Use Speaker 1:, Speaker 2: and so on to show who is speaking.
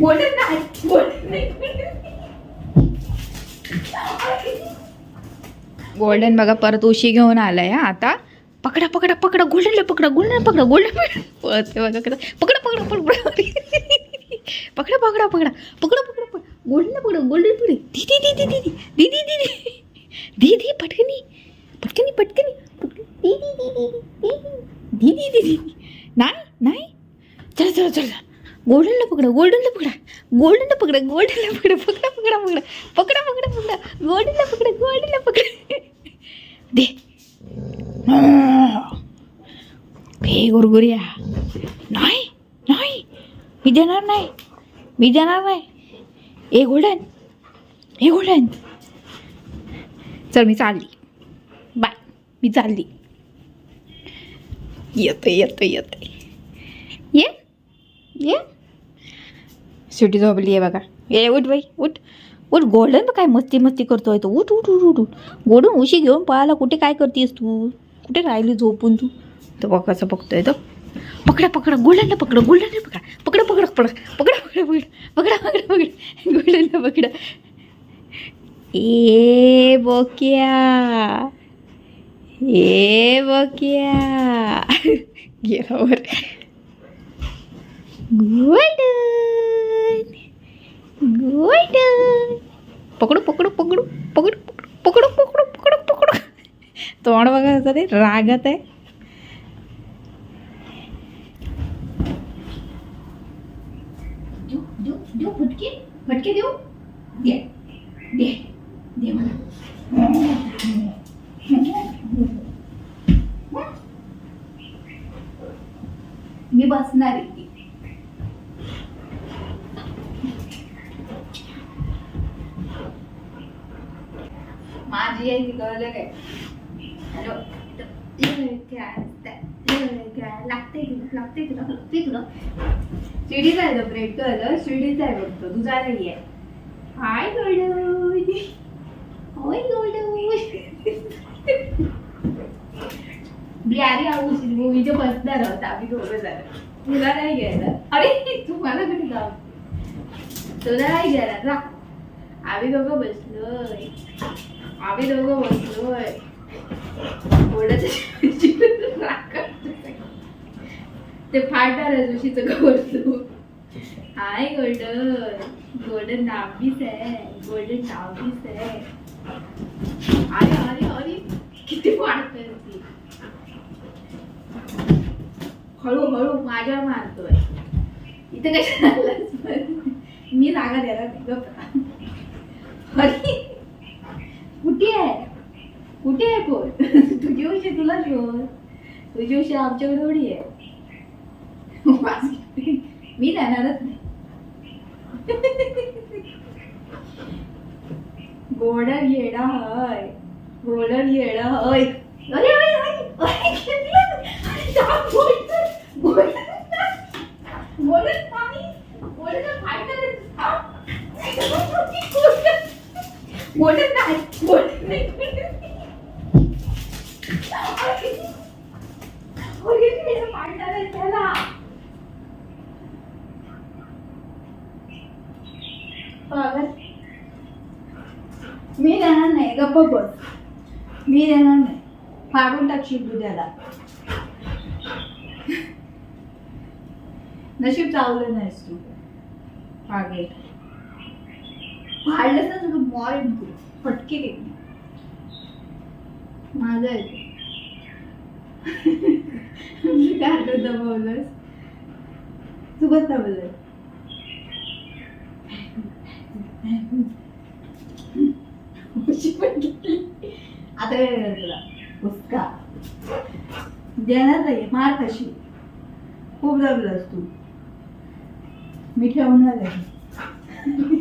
Speaker 1: Golden नाही बोलत नाही गोल्डन बघा परत उशी घेऊन आलाय हा आता पकडा पकडा पकडा गोल्डनला पकडा गोल्डन पकडा गोल्डन पळते बघा कसं. पकडा पकडा पकडा पकडा पकडा पकडा पकडा पकडा पकडा गोल्डन पकडा गोल्डन पकडा दीदी दीदी दीदी दीदी दीदी दीदी पटकनी पटकनी पटकनी दीदी दीदी दीदी दीदी दीदी नाही नाही चला चला चला गोल्डनला पकडा गोल्डनला पकडा गोल्डनला पकडा गोल्डनला पकडा पकडा पकडा पकडा पकडा पकडा पकडा गोल्डनला पकडा गोल्डनला पकडा दे हे गुरगुरिया नाही नाही मी देणार नाही मी देणार नाही ए गोल्डन ए गोल्डन चल मी चालली बाय मी चालली येते येते येते ये ये शेवटी झोपली आहे बघा. ए उठ बाई उठ. उठ गोल्डन काय मस्ती मस्ती करतोय तो. उठ उठ उठ उठ उठ. गोडून उशी घेऊन पळाला. कुठे काय करतेस तू? कुठे राहिली झोपून तू? तो बघ कसं बघतोय तो. पकडा पकडा गोल्डनला पकडा गोल्डनला पकडा. पकडा पकडा पकडा पकडा पकडा पकडा पकडा पकडा पकडा गोल्डनला पकडा. ए बोक्या. ए बोक्या. गेला वर. गोल्डन. गोल्डन पकडू पकडू पकडू पकडू पकडू पकडू पकडू पकडू. तोंड बघा ते रागत आहे. देऊ फटके देऊ. दे दे दे मला. मी बसणार आहे ती. माझी आहे ती कळलं काय? हॅलो? लागते लागते तुला लागते तुला शिडीचा आहे तो ब्रेड कळलं? शिडीचा आहे बघतो तुझा नाही आहे. हाय गोल्ड होय गोल्ड बिहारी आऊस मूवीचे बसणार आहोत आम्ही दोघं जण. तुला नाही घ्यायला? अरे तू मला कुठे जाऊ तुला नाही घ्यायला. जा. आम्ही दोघं बसलोय. आम्ही दोघं बसलोय. ते फाडणार आहे जोशीचं कवर तू हाय गोल्डन. गोल्डन नावीस आहे. गोल्डन नावीस आहे. अरे अरे अरे किती वाढतोय ती. हळूहळू माझ्या मारतोय. इथे कशा झालं मी जागा द्यायला नाही अरे कुठे आहे कोण तुझी उशी तुला शोध तुझी उशी आमच्याकडे थोडी आहे मी जाणारच नाही गोडर येडा हय गोडर येडा हय अरे अरे अरे अरे घेतलं. अरे जाम बोलतोय. बोलतोय. बोलत नाही. बोलत नाही. काय करायचं? हा? बोलत नाही बोलत नाही अरे, मी पाडणार आहे त्याला पागल. मी देणार नाही. गप्प बोल मी देणार नाही. फाडून टाकशील तू त्याला. नशीब चावलं नाहीस तू. पागल. फाडलंच ना तुझं मॉल फटके माझं आहे ते. काय दबावलंस? तू बस दबावलंस? आता काय तुला? उसका. देणार नाही मार कशी खूप दबलंस तू. मी ठेवणार आहे.